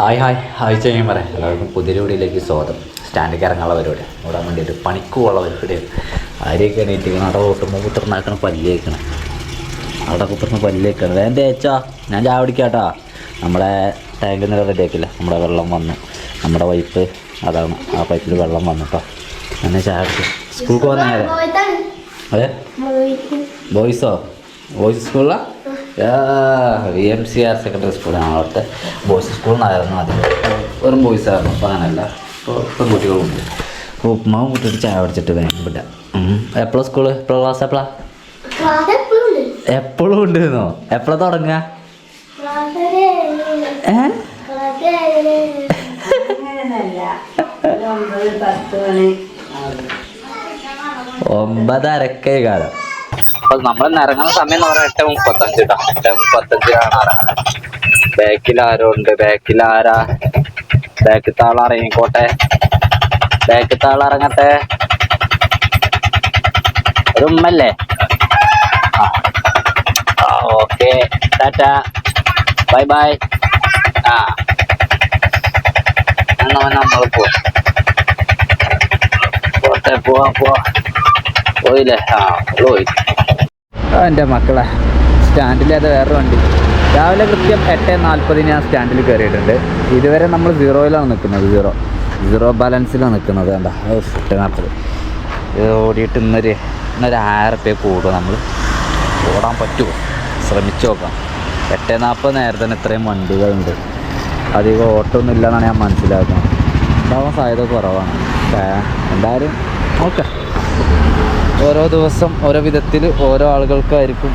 Hi hi. Hi ചെയ്യാൻ പറയാം എല്ലാവർക്കും പുതിയ വീടിലേക്ക് സ്വാഗതം. സ്റ്റാൻഡിൽ ഇറങ്ങാനുള്ള പരിപാടി ഓടാൻ വേണ്ടിയിട്ട് പണിക്കുള്ള പരിപാടിയാണ് ആരെയൊക്കെ എണീറ്റിക്കണം അവിടെ ഓട്ടുമ്പോൾ പുത്രനാക്കണം പല്ലേക്കണം. അവിടെ കുത്തിർന്ന് പല്ലേക്കണം. വേഗം തേച്ചാ ഞാൻ ചായ പിടിക്കാട്ടാ നമ്മുടെ ടാങ്ക് നില റെഡി ആക്കില്ല നമ്മുടെ വെള്ളം വന്നു. നമ്മുടെ പൈപ്പ് അതാണ്. ആ പൈപ്പിൽ വെള്ളം വന്നു കേട്ടോ എന്നെ ചായ സ്കൂൾക്ക് വന്നാൽ അതെ? ബോയ്സോ ബോയ്സ് സ്കൂളിലാ V M C R secondary സ്കൂളാണ് അവിടുത്തെ ബോയ്സ് സ്കൂളിനായിരുന്നു ആദ്യം വെറും ബോയ്സ് ആയിരുന്നു അപ്പോൾ അങ്ങനെയല്ല. ഇപ്പോൾ പെൺകുട്ടികളുണ്ട്. അപ്പോൾ ഉപ്മാവും കൂട്ടിയിട്ട് ചായ പിടിച്ചിട്ട് വേണം വിടാം. എപ്പോഴും സ്കൂൾ? എപ്പോഴും ക്ലാസ് എപ്പോഴാ എപ്പോഴും ഉണ്ട്. എന്നോ ഉണ്ടെന്നോ? എപ്പോഴാണ് തുടങ്ങുക? ക്ലാസ് ഒരു ഏ? ക്ലാസ് ഒരു അങ്ങനെയല്ല ഒരു ഒമ്പത് പത്ത് മണി. ആകും. ഒമ്പതരക്കേ കാലം അപ്പോൾ നമ്മൾ ഇറങ്ങുന്ന സമയം എന്ന് പറഞ്ഞാൽ എട്ട് മുപ്പത്തഞ്ച് കേട്ടോ എട്ട് മുപ്പത്തഞ്ചിലാണ് ഇറങ്ങുന്നത് ബാക്കിൽ ആരോ ഉണ്ട് ബാക്കിൽ ആരാ? ബാക്കിൽ താളം ഇറങ്ങിക്കോട്ടെ. ബാക്കിൽ താള ഇറങ്ങട്ടെ. ഒരു ഉമ്മല്ലേ? ആ. ഓക്കെ. ടാറ്റ. Bye bye. ആ. എന്നാ നമ്മൾ പോട്ടെ പോവാ പോവാ. പോയില്ലേ? ആ പോയി. എന്റെ മക്കളെ സ്റ്റാൻഡിലേത് വേറെ വണ്ടി. രാവിലെ കൃത്യം എട്ട് നാൽപ്പതിന് ഞാൻ സ്റ്റാൻഡിൽ കയറിയിട്ടുണ്ട്. ഇതുവരെ നമ്മൾ സീറോയിലാണ് നിൽക്കുന്നത് സീറോ. സീറോ ബാലൻസിലാണ് നിൽക്കുന്നത് എന്താ എട്ട് നാൽപ്പത് ഇത് ഓടിയിട്ട് ഇന്നൊരു ഇന്നൊരു ആയിരം റുപ്യ കൂടും നമ്മൾ ഓടാൻ പറ്റുമോ ശ്രമിച്ചു നോക്കാം. എട്ട് നാൽപ്പത് നേരത്തിന് ഇത്രയും വണ്ടികളുണ്ട്. അധികം ഓട്ടമൊന്നും ഇല്ലെന്നാണ് ഞാൻ മനസ്സിലാക്കുന്നത്. ഉണ്ടാവാൻ സാധ്യത കുറവാണ്. എന്തായാലും നോക്കാം. ഓരോ ദിവസം ഓരോ വിധത്തിൽ ഓരോ ആളുകൾക്കായിരിക്കും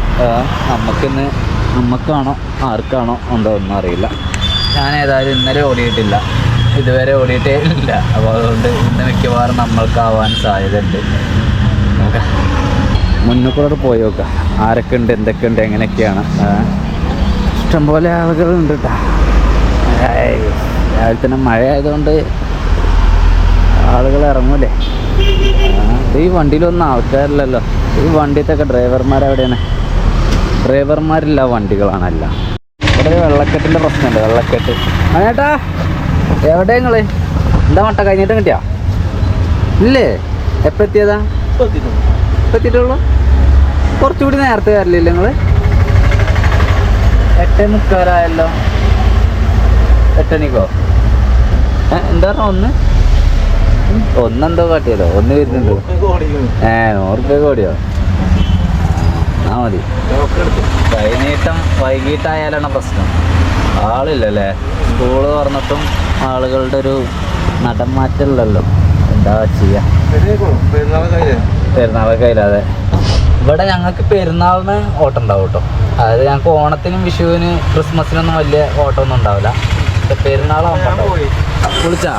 നമുക്കിന്ന് നമുക്കാണോ ആർക്കാണോ ഉണ്ടോ ഒന്നും അറിയില്ല. ഞാൻ ഏതായാലും ഇന്നലെ ഓടിയിട്ടില്ല. ഇതുവരെ ഓടിയിട്ടേ ഇല്ല. അപ്പോൾ അതുകൊണ്ട് ഇന്ന് മിക്കവാറും നമ്മൾക്കാവാൻ സാധ്യതയുണ്ട്. മുന്നിൽ പോയി നോക്കാം. ആരൊക്കെ ഉണ്ട് എന്തൊക്കെ ഉണ്ട് എങ്ങനെയൊക്കെയാണ് ഇഷ്ടംപോലെ ആളുകളുണ്ട് കേട്ടോ രാവിലെ തന്നെ മഴ ആയതുകൊണ്ട് ആളുകൾ ഇറങ്ങൂലേ. ഈ വണ്ടിയിലൊന്നും ആൾക്കാരില്ലല്ലോ. ഈ വണ്ടിയത്തൊക്കെ ഡ്രൈവർമാരെവിടെയാണ് ഡ്രൈവർമാരില്ല വണ്ടികളാണല്ല ഇവിടെ ഒരു വെള്ളക്കെട്ടിന്റെ പ്രശ്നമുണ്ട് വെള്ളക്കെട്ട്. അങ്ങേട്ടാ എവിടെ നിങ്ങൾ? എന്താ മട്ട കഴിഞ്ഞിട്ട് കിട്ടിയാ? ഇല്ലേ? എപ്പോൾ എത്തിയതാ? എത്തിയിട്ടുള്ളൂ? കുറച്ചുകൂടി നേരത്തെ വരലില്ല നിങ്ങൾ എട്ടേ മുക്കാലായല്ലോ. എട്ടണിക്കോ എന്താ പറഞ്ഞ ഒന്ന്? ഒന്നെന്തോ കാട്ടിയല്ലോ. ഒന്ന് വരുന്നുണ്ട്. ഏ നൂറ് രൂപ കോടിയോ ആ മതി. വൈകിട്ടും വൈകിട്ടായാലാണ് പ്രശ്നം. ആളില്ലല്ലേ? സ്കൂൾ തുറന്നിട്ടും ആളുകളുടെ ഒരു നടമാറ്റമില്ലല്ലോ എന്താ ചെയ്യാ? പെരുന്നാളൊക്കെ ഇല്ലാതെ. ഇവിടെ ഞങ്ങൾക്ക് പെരുന്നാളിന് ഓട്ടം ഉണ്ടാവും കേട്ടോ. അതായത് ഞങ്ങൾക്ക് ഓണത്തിനും വിഷുവിന് ക്രിസ്മസിനൊന്നും വലിയ ഓട്ടമൊന്നും ഉണ്ടാവില്ല. പെരുന്നാളാകുമ്പോൾ വിളിച്ചാ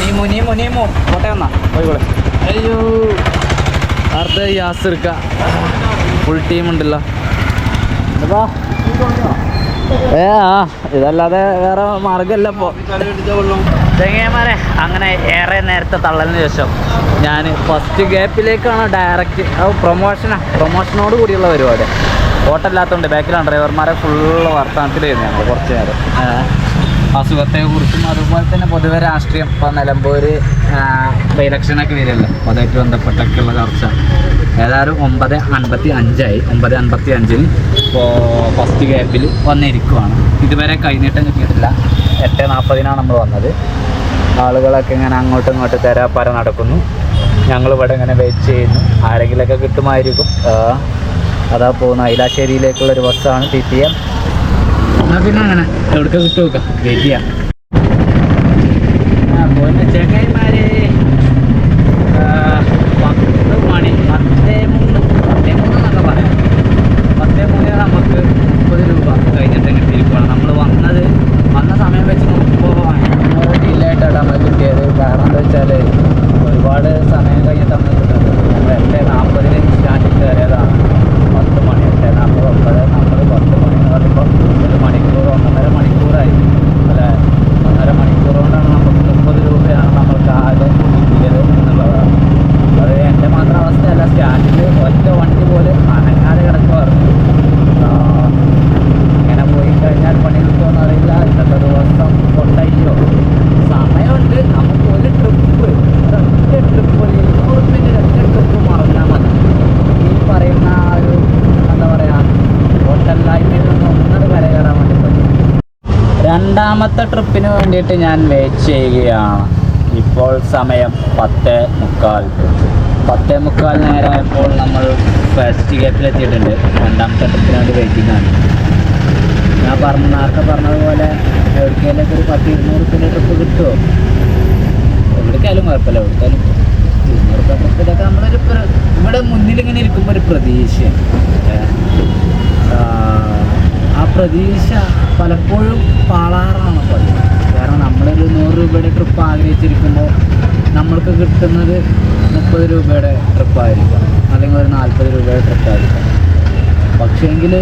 നീമു നീമു നീമു. കോട്ടയം വന്നാ പോയിക്കോളെ. അയ്യോ. അടുത്ത യാസിർക്ക ഫുൾ ടീം ഉണ്ടല്ലോ. ഏ ആ ഇതല്ലാതെ വേറെ മാർഗമല്ല ഇപ്പോൾ തെങ്ങേമാരെ അങ്ങനെ ഏറെ നേരത്തെ തള്ളലിന് ശേഷം ഞാൻ ഫസ്റ്റ് ഗ്യാപ്പിലേക്കാണ് ഡയറക്റ്റ് അത് പ്രൊമോഷനാ പ്രൊമോഷനോട് കൂടിയുള്ള പരിപാടി. ഓട്ടമില്ലാത്തതുകൊണ്ട് ബാക്കിലാണ് ഡ്രൈവർമാരെ ഫുള്ള് വർത്തമാനത്തിലായിരുന്നു ഞങ്ങൾ കുറച്ച് നേരം. അസുഖത്തെക്കുറിച്ചും അതുപോലെ തന്നെ പൊതുവെ രാഷ്ട്രീയം. ഇപ്പോൾ നിലമ്പൂർ ബൈ ഇലക്ഷനൊക്കെ വരികയല്ലോ? അപ്പോൾ അതുമായിട്ട് ബന്ധപ്പെട്ടൊക്കെയുള്ള ചർച്ച. ഏതായാലും ഒമ്പത് അൻപത്തി അഞ്ചായി ഒമ്പത് അൻപത്തി അഞ്ചിന് ഇപ്പോൾ ഫസ്റ്റ് ഗ്യാപ്പിൽ വന്നിരിക്കുവാണ്. ഇതുവരെ കഴിഞ്ഞിട്ടും കിട്ടിയിട്ടില്ല എട്ട് നാൽപ്പതിനാണ് നമ്മൾ വന്നത്. ആളുകളൊക്കെ ഇങ്ങനെ അങ്ങോട്ടും ഇങ്ങോട്ടും തരാപ്പാര നടക്കുന്നു. ഞങ്ങളിവിടെ ഇങ്ങനെ വെയിറ്റ് ചെയ്യുന്നു. ആരെങ്കിലുമൊക്കെ കിട്ടുമായിരിക്കും. അതാ പോകുന്ന ഐലാശ്ശേരിയിലേക്കുള്ള ഒരു ബസ്സാണ് ടി ടി എം പിന്നെ അങ്ങനെ? എവിടേക്ക് കിട്ടുക നോക്കാം? വെയിറ്റ് ചെയ്യാം ആ, പോയിന്ന് ചെങ്ങായിമാരെ ആ, പത്ത് മണി പത്തേ മൂന്ന് പത്തേ മൂന്ന് എന്നൊക്കെ പറയാം പത്തേ മൂന്ന് നമുക്ക് മുപ്പത് രൂപ കഴിഞ്ഞിട്ട് കിട്ടിയിരിക്കുകയാണ് നമ്മൾ വന്നത് വന്ന സമയം വെച്ച് നോക്കുമ്പോൾ ഭയങ്കര ഡിലേറ്റാണ് നമ്മൾ കിട്ടിയത് കാരണം എന്താ വെച്ചാൽ ഒരുപാട് സമയം കഴിഞ്ഞിട്ട് നമ്മൾ കിട്ടുന്നത് നമ്മൾ എട്ട് നാൽപ്പതിന് സ്റ്റാൻഡിൽ കയറിയതാണ് പത്ത് മണി എട്ട് നാൽപ്പത് ഒമ്പത് നാൽപ്പത് പത്ത് മണി എന്ന് പറയുമ്പോൾ ഒരു മണിക്കൂർ ഒന്നര മണിക്കൂറായി അല്ലേ ഒന്നര മണിക്കൂർ കൊണ്ടാണ് നമുക്ക് മുപ്പത് രൂപയാണ് നമ്മൾക്ക് ആ രണ്ടാമത്തെ ട്രിപ്പിന് വേണ്ടിയിട്ട് ഞാൻ വെയിറ്റ് ചെയ്യുകയാണ്. ഇപ്പോൾ സമയം പത്ത് മുക്കാൽ. പത്ത് മുക്കാൽ നേരമായപ്പോൾ നമ്മൾ ഫസ്റ്റ് ഗേറ്റിൽ എത്തിയിട്ടുണ്ട്. രണ്ടാമത്തെ ട്രിപ്പിന് വേണ്ടി വെയിറ്റിംഗ് ആണ്. ഞാൻ പറഞ്ഞ നേരത്തെ പറഞ്ഞതുപോലെ എവിടേക്കെങ്കിലൊക്കെ ഒരു പത്ത് ഇരുന്നൂറ് റുപ്യന്റെ ട്രിപ്പ് കിട്ടുമോ എവിടേക്കായാലും കുഴപ്പമില്ല. എവിടേക്കായാലും ഇരുന്നൂറ് റുപ്യ ട്രിപ്പിലൊക്കെ നമ്മളൊരു ഇവിടെ മുന്നിൽ ഇങ്ങനെ ഇരിക്കുമ്പോൾ ഒരു പ്രതീക്ഷയാണ്. ആ, പ്രതീക്ഷ പലപ്പോഴും പാളാറാണ് പതിവ് കാരണം നമ്മളൊരു നൂറ് രൂപയുടെ ട്രിപ്പ് ആഗ്രഹിച്ചിരിക്കുമ്പോൾ നമ്മൾക്ക് കിട്ടുന്നത് മുപ്പത് രൂപയുടെ ട്രിപ്പായിരിക്കാം അല്ലെങ്കിൽ ഒരു നാൽപ്പത് രൂപയുടെ ട്രിപ്പായിരിക്കാം പക്ഷേങ്കിൽ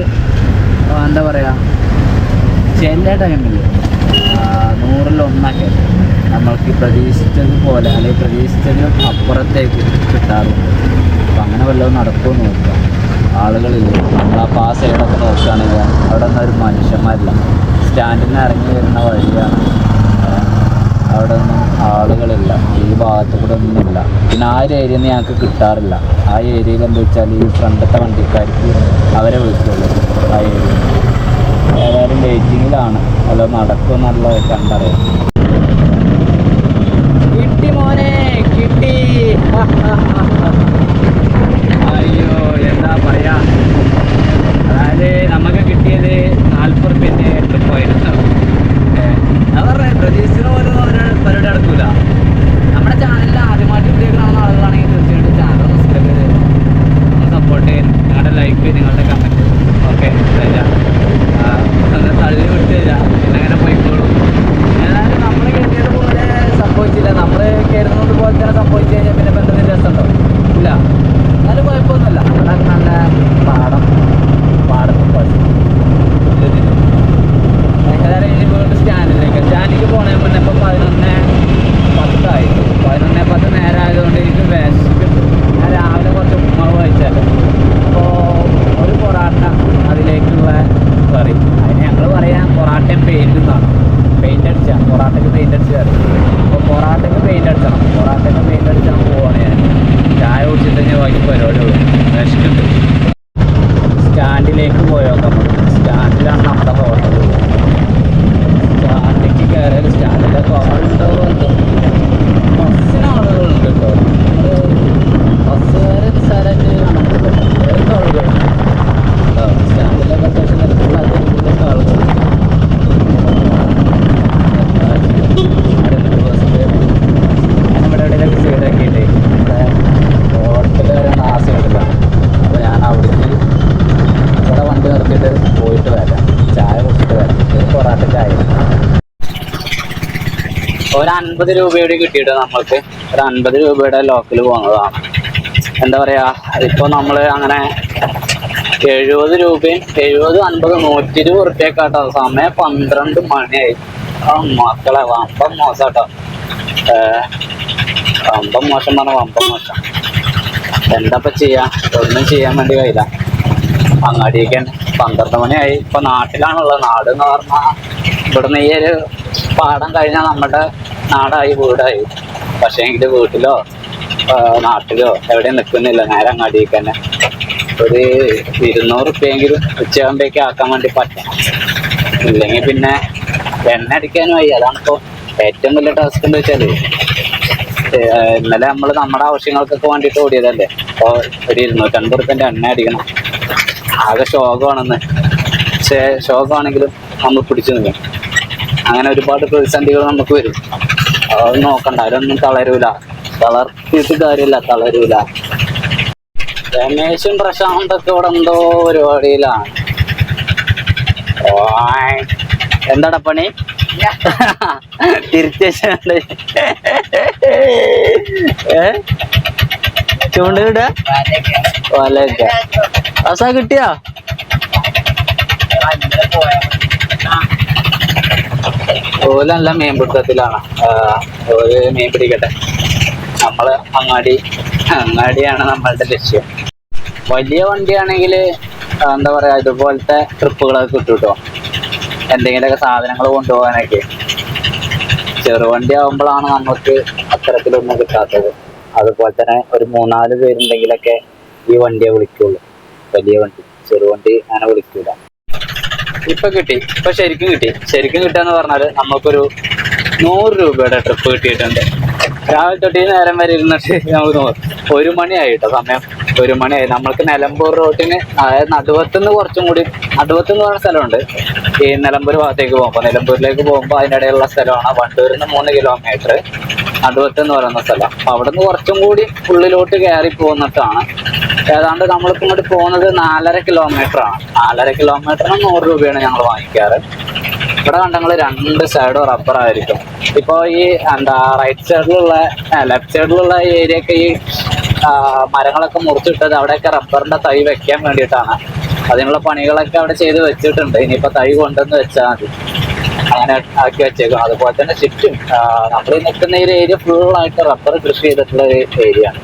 എന്താ പറയുക ചില ടൈമിൽ നൂറിലൊന്നൊക്കെ നമ്മൾക്ക് നമ്മൾക്ക് പ്രതീക്ഷിച്ചതുപോലെ അല്ലെങ്കിൽ പ്രതീക്ഷിച്ചതിനും അപ്പുറത്തേക്ക് കിട്ടാറുണ്ട്. അപ്പം അങ്ങനെ വല്ലതും നടക്കുമെന്ന് നോക്കുക ആളുകളില്ല? നമ്മൾ ആ പാ സൈഡൊക്കെ നോക്കുകയാണെങ്കിൽ അവിടെ ഒന്നും ഒരു മനുഷ്യന്മാരില്ല. സ്റ്റാൻഡിൽ നിന്ന് ഇറങ്ങി വരുന്ന വഴിയാണ്. അവിടെ ഒന്നും ആളുകളില്ല. ഈ ഭാഗത്ത് കൂടെ ഒന്നുമില്ല. പിന്നെ ആ ഒരു ഏരിയ ഒന്നും ഞങ്ങൾക്ക് കിട്ടാറില്ല. ആ ഏരിയയിൽ എന്താ വെച്ചാൽ ഈ ഫ്രണ്ടത്തെ വണ്ടിക്കാർക്ക് അവരെ വിളിക്കുള്ളൂ. ആ ഏരിയ ഏതായാലും വെയിറ്റിങ്ങിലാണ് അത് നടക്കുമെന്നുള്ള കണ്ടറിയാം. കിട്ടി മോനെ കിട്ടി. എന്താ പറയാ? അതായത് നമുക്ക് കിട്ടിയത് നാൽപ്പത് റുപ്യന്റെ ട്രിപ്പായിരുന്നു ഞാൻ പറഞ്ഞത് പ്രതീക്ഷിക്കുന്ന പോലെ പരിപാടി നടക്കൂല. നമ്മുടെ ചാനലിൽ ആദ്യമായിട്ട് വീഡിയോ കാണുന്ന ആളുകളാണെങ്കിൽ തീർച്ചയായിട്ടും ചാനൽ സബ്സ്ക്രൈബ് ചെയ്ത് സപ്പോർട്ട് ചെയ്യാൻ നിങ്ങളുടെ ലൈക്ക് നിങ്ങളുടെ കമന്റ് ഓക്കെ തരാം അങ്ങനെ തള്ളി വിട്ട് തരാം പിന്നെ അങ്ങനെ പോയിക്കോളൂ ഏതായാലും നമ്മൾ കരുതിയത് പോലെ സംഭവിച്ചില്ല നമ്മൾ കരുതുന്നത് പോലെ തന്നെ സംഭവിച്ചു കഴിഞ്ഞാൽ പിന്നെ ബന്ധത്തിന് രസമുണ്ടോ ഇല്ല എന്നാലും കുഴപ്പമൊന്നുമില്ല അവിടെ നല്ല പാടം പാടത്ത് പശു ഇതിന് ഏതായാലും ഇനി വീണ്ടും സ്റ്റാൻഡിലേക്ക് സ്റ്റാൻഡിലേക്ക് പോണേ മുന്നേ ഇപ്പം പതിനൊന്ന് പത്തായി പതിനൊന്ന് പത്ത് നേരം ആയതുകൊണ്ട് എനിക്ക് വിശക്കുണ്ട് ഞാൻ രാവിലെ കുറച്ച് ഉപ്പുമാവ് കഴിച്ചാലോ അപ്പോൾ ഒരു പൊറാട്ട അതിലേക്കുള്ള കറി അതിന് ഞങ്ങൾ പറയാം പൊറാട്ടയും പെയിന്റ് എന്നാണ് പെയിന്റ് അടിച്ച പൊറാട്ടയ്ക്ക് പെയിന്റ് അടിച്ച കറി അപ്പോൾ പൊറാട്ടയ്ക്ക് പെയിന്റ് അടിച്ചണം പൊറാട്ടയ്ക്ക് പെയിന്റ് അടിച്ചാൽ പോവാണ് ഞാൻ ചായ കുടിച്ചിട്ട് ഞാൻ ബാക്കി പരിപാടി ഉള്ളൂ വിശക്കുണ്ട് സ്റ്റാൻഡിലേക്ക് പോയോ നമുക്ക് സ്റ്റാൻഡിലാണ് നമ്മുടെ ഹോട്ടൽ സ്റ്റാൻഡിലേക്ക് കയറിയാൽ സ്റ്റാൻഡിലൊക്കെ ആളുണ്ടോ എന്തോ ബസ്സിന് ആളുകളുണ്ട് കേട്ടോ ബസ്സുകാരെ നിസ്സാരമായിട്ട് കാണുന്നുണ്ട് ആളുകളുണ്ട് സ്റ്റാൻഡിലൊക്കെ അത്യാവശ്യം നിരക്കുള്ള അതിലൊക്കെ ആളുകളുണ്ട് ഞാനിവിടെ എവിടെയെങ്കിലും സൈഡാക്കിയിട്ടേ ഇവിടെ ഹോട്ടൽ വരെ നാശം എടുക്കാം അപ്പോൾ ഞാൻ അവിടേക്ക് ഇവിടെ വണ്ടി നിർത്തിയിട്ട് പോയിട്ട് വരാം ചായ കുടിച്ചിട്ട് വരാം ഒരു പൊറാട്ട ചായ ഒരു അൻപത് രൂപയുടെ കിട്ടിയിട്ട് നമ്മൾക്ക് ഒരു അൻപത് രൂപയുടെ ലോക്കൽ പോകുന്നതാണ്. എന്താ പറയാ ഇപ്പൊ നമ്മൾ അങ്ങനെ എഴുപത് രൂപയും എഴുപത് അൻപത് നൂറ്റി ഇരുപത് ഉറുപ്പ്യക്കാട്ടോ. സമയം പന്ത്രണ്ട് മണിയായി. ആ മക്കളെ വമ്പം മോശം കേട്ടോ വമ്പം മോശം പറഞ്ഞ വമ്പം മോശം. എന്താ ചെയ്യാ? ഒന്നും ചെയ്യാൻ വേണ്ടി കഴിയില്ല. അങ്ങാടിയൊക്കെ പന്ത്രണ്ട് മണിയായി. ഇപ്പൊ നാട്ടിലാണുള്ളത്. നാട് എന്ന് പറഞ്ഞാൽ ഇവിടുന്ന് ഈ ഒരു പാടം കഴിഞ്ഞാൽ നമ്മുടെ നാടായി വീടായി. പക്ഷേ എങ്കിൽ വീട്ടിലോ നാട്ടിലോ എവിടെയും നിൽക്കുന്നില്ല നേരെ അങ്ങാടിക്ക് തന്നെ. ഒരു ഇരുന്നൂറ് റുപ്യെങ്കിലും ഉച്ചയാകുമ്പോഴേക്ക് ആക്കാൻ വേണ്ടി പറ്റണം ഇല്ലെങ്കിൽ പിന്നെ എണ്ണ അടിക്കാനും വയ്യ. അതാണിപ്പോ ഏറ്റവും വലിയ ടാസ്ക് എന്താ വെച്ചാൽ ഇന്നലെ നമ്മൾ നമ്മുടെ ആവശ്യങ്ങൾക്കൊക്കെ വേണ്ടിട്ട് ഓടിയതല്ലേ? അപ്പോൾ ഒരു ഇരുന്നൂറ്റൻപത് റുപ്യന്റെ എണ്ണ അടിക്കണം. ആകെ ശോകമാണെന്ന്. പക്ഷേ ശോകമാണെങ്കിലും നമ്മൾ പിടിച്ചു നിൽക്കും അങ്ങനെ ഒരുപാട് പ്രതിസന്ധികൾ നമുക്ക് വരും. നോക്കണ്ട അതിലൊന്നും തളരൂല. തളർത്തിയിട്ട് കാര്യമില്ല തളരൂല. രമേശും പ്രശാന്തൊക്കെ ഇവിടെ എന്തോ പരിപാടിയിലാണ്. എന്താടാ പണി? തിരിച്ചുണ്ട് ഏ? ചൂണ്ടിട വലക്ക അസ കിട്ടിയാ? ഓലല്ല മീൻ പിടുത്തത്തിലാണ് ഓൽ മീൻ പിടിക്കട്ടെ. നമ്മൾ അങ്ങാടി അങ്ങാടിയാണ് നമ്മളുടെ ലക്ഷ്യം. വലിയ വണ്ടിയാണെങ്കിൽ എന്താ പറയാ ഇതുപോലത്തെ ട്രിപ്പുകളൊക്കെ കിട്ടും എന്തെങ്കിലുമൊക്കെ സാധനങ്ങൾ കൊണ്ടുപോകാനൊക്കെ. ചെറുവണ്ടി ആകുമ്പോഴാണ് നമുക്ക് അത്തരത്തിലൊന്നും കിട്ടാത്തത്. അതുപോലെ തന്നെ ഒരു മൂന്നാൽ പേരുണ്ടെങ്കിലൊക്കെ ഈ വണ്ടിയെ വിളിക്കുള്ളൂ. വലിയ വണ്ടി ചെറുവണ്ടി അങ്ങനെ വിളിക്കൂല. ഇപ്പൊ കിട്ടി. ഇപ്പൊ ശരിക്കും കിട്ടി. ശരിക്കും കിട്ടാന്ന് പറഞ്ഞാൽ നമുക്കൊരു നൂറ് രൂപയുടെ ട്രിപ്പ് കിട്ടിയിട്ടുണ്ട്. രാവിലെ തൊട്ട് നേരം വരെ ഇരുന്നിട്ട് നമുക്ക് നൂ- ഒരു മണിയായിട്ടോ സമയം. ഒരു മണിയായി നമ്മൾക്ക് നിലമ്പൂർ റോട്ടിന് അതായത് നടുവത്തുനിന്ന് കുറച്ചും കൂടി നടുവത്ത് എന്ന് പറയുന്ന സ്ഥലമുണ്ട്. ഈ നിലമ്പൂർ ഭാഗത്തേക്ക് പോകുമ്പോൾ നിലമ്പൂരിലേക്ക് പോകുമ്പോൾ അതിന്റെ ഇടയിലുള്ള സ്ഥലമാണ് വണ്ടൂരിൽ നിന്ന് മൂന്ന് കിലോമീറ്റർ നടുവത്ത് എന്ന് പറയുന്ന സ്ഥലം. അപ്പൊ അവിടെ നിന്ന് കുറച്ചും കൂടി ഉള്ളിലോട്ട് കയറി പോകുന്നിട്ടാണ്. ഏതാണ്ട് നമ്മൾക്ക് ഇങ്ങോട്ട് പോകുന്നത് നാലര കിലോമീറ്റർ ആണ്. നാലര കിലോമീറ്ററിന് നൂറ് രൂപയാണ് ഞങ്ങൾ വാങ്ങിക്കാറ്. ഇവിടെ കണ്ടങ്ങൾ രണ്ട് സൈഡും റബ്ബർ ആയിരിക്കും. ഇപ്പൊ ഈ എന്താ റൈറ്റ് സൈഡിലുള്ള ലെഫ്റ്റ് സൈഡിലുള്ള ഏരിയയൊക്കെ ഈ മരങ്ങളൊക്കെ മുറിച്ചിട്ടത് അവിടെയൊക്കെ റബ്ബറിന്റെ തൈ വെക്കാൻ വേണ്ടിയിട്ടാണ്. അതിനുള്ള പണികളൊക്കെ അവിടെ ചെയ്ത് വെച്ചിട്ടുണ്ട്. ഇനിയിപ്പോ തൈ കൊണ്ടുവന്ന് വെച്ചാൽ മതി. അങ്ങനെ ആക്കി വെച്ചേക്കും. അതുപോലെ തന്നെ ചുറ്റും നമ്മൾ നിൽക്കുന്ന ഈ ഏരിയ ഫുള്ളായിട്ട് റബ്ബർ കൃഷി ചെയ്തിട്ടുള്ള ഒരു ഏരിയ ആണ്.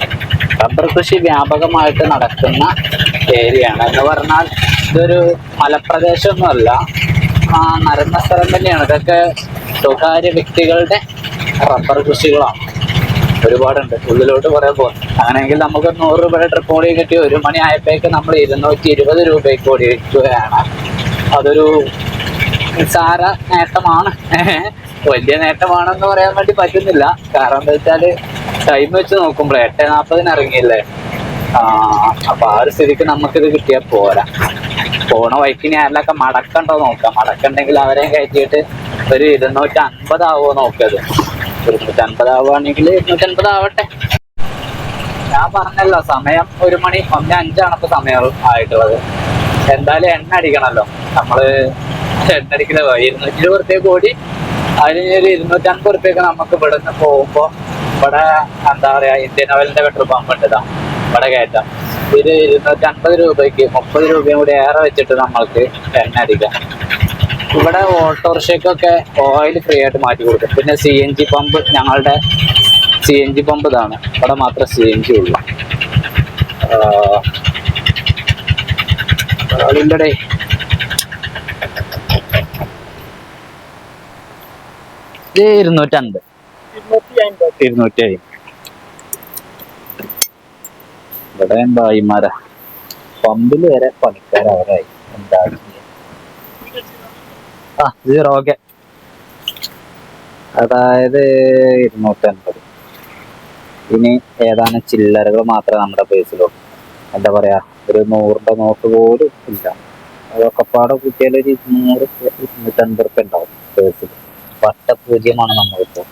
റബ്ബർ കൃഷി വ്യാപകമായിട്ട് നടക്കുന്ന ഏരിയയാണ് എന്ന് പറഞ്ഞാൽ ഇതൊരു മലപ്രദേശമൊന്നുമല്ല. നരന്ന സ്ഥലം തന്നെയാണ്. ഇതൊക്കെ സ്വകാര്യ വ്യക്തികളുടെ റബ്ബർ കൃഷികളാണ്. ഒരുപാടുണ്ട്. ഉള്ളിലോട്ട് കുറെ പോകും അങ്ങനെയെങ്കിൽ നമുക്ക് നൂറ് രൂപയുടെ ട്രിപ്പ് കൂടി കിട്ടി. ഒരു മണി ആയപ്പോഴേക്ക് നമ്മൾ ഇരുന്നൂറ്റി ഇരുപത് രൂപയ്ക്ക് കൂടി ഇരിക്കുകയാണ്. അതൊരു നിസ്സാര നേട്ടമാണ്. വലിയ നേട്ടമാണെന്ന് പറയാൻ വേണ്ടി പറ്റുന്നില്ല. കാരണം എന്താ വെച്ചാൽ ടൈം വെച്ച് നോക്കുമ്പോൾ എട്ട് നാൽപ്പതിന് ഇറങ്ങിയില്ലേ? ആ അപ്പൊ ആ ഒരു സ്ഥിതിക്ക് നമുക്കിത് കിട്ടിയാൽ പോരാ. പോണ വഴിക്ക് ഞാനിലൊക്കെ മടക്കണ്ടോ നോക്കാം. മടക്കണ്ടെങ്കിൽ അവരെ കയറ്റിയിട്ട് ഒരു ഇരുന്നൂറ്റി അൻപത് ആവുമോ നോക്കത് ഇരുന്നൂറ്റി അൻപത് ആവുകയാണെങ്കിൽ ഇരുന്നൂറ്റി അൻപത് ആവട്ടെ ഞാൻ പറഞ്ഞല്ലോ സമയം ഒരു മണി ഒന്ന് അഞ്ചാണ് ഇപ്പൊ സമയം ആയിട്ടുള്ളത്. എന്തായാലും എണ്ണ അടിക്കണല്ലോ. നമ്മൾ എണ്ണ ഇരുന്നൂറ്റി ഇരുപത് റുപ്യ കൂടി അതിന് ഒരു ഇരുന്നൂറ്റി അൻപത് റുപ്യൊക്കെ നമുക്ക് ഇവിടെ നിന്ന് പോകുമ്പോ ഇവിടെ എന്താ പറയാ ഇന്ത്യൻ ഓയിലിന്റെ പെട്രോൾ പമ്പ് ഉണ്ട് ഇതാ ഇവിടെ കയറ്റാം. ഇത് ഇരുന്നൂറ്റി അൻപത് രൂപയ്ക്ക് മുപ്പത് രൂപയും കൂടി ഏറെ വെച്ചിട്ട് നമ്മൾക്ക് എണ്ണ അടിക്കാം. ഇവിടെ ഓട്ടോറിക്ഷയ്ക്കൊക്കെ ഓയിൽ ഫ്രീ ആയിട്ട് മാറ്റി കൊടുക്കും. പിന്നെ സി എൻ ജി പമ്പ് ഞങ്ങളുടെ സി എൻ ജി പമ്പ് ഇതാണ്. ഇവിടെ മാത്രമേ സി എൻ ജി ഉള്ളൂ. അതിന്റെ ഇത് ഇരുന്നൂറ്റൻപത്. ഇരുന്നൂറ്റി അമ്പത് ഇവിടെ ഭായിമാരാ പമ്പിൽ വരെ പണിക്കാർ അവരായി. എന്താ ആ സീറോ ഓക്കെ അതായത് ഇരുന്നൂറ്റൻപത്. ഇനി ഏതാനും ചില്ലറകൾ മാത്രമേ നമ്മുടെ പേസിലുള്ളൂ എന്താ പറയാ ഒരു നൂറിന്റെ നോട്ട് പോലും ഇല്ല. അതൊക്കെ പാടെ കുട്ടിയാൽ ഒരു ഇരുന്നൂറ് ഇരുന്നൂറ്റൻപത് റുപ്യ ഉണ്ടാവും പേസിൽ വട്ടപൂജ്യമാണ് നമ്മളിപ്പോ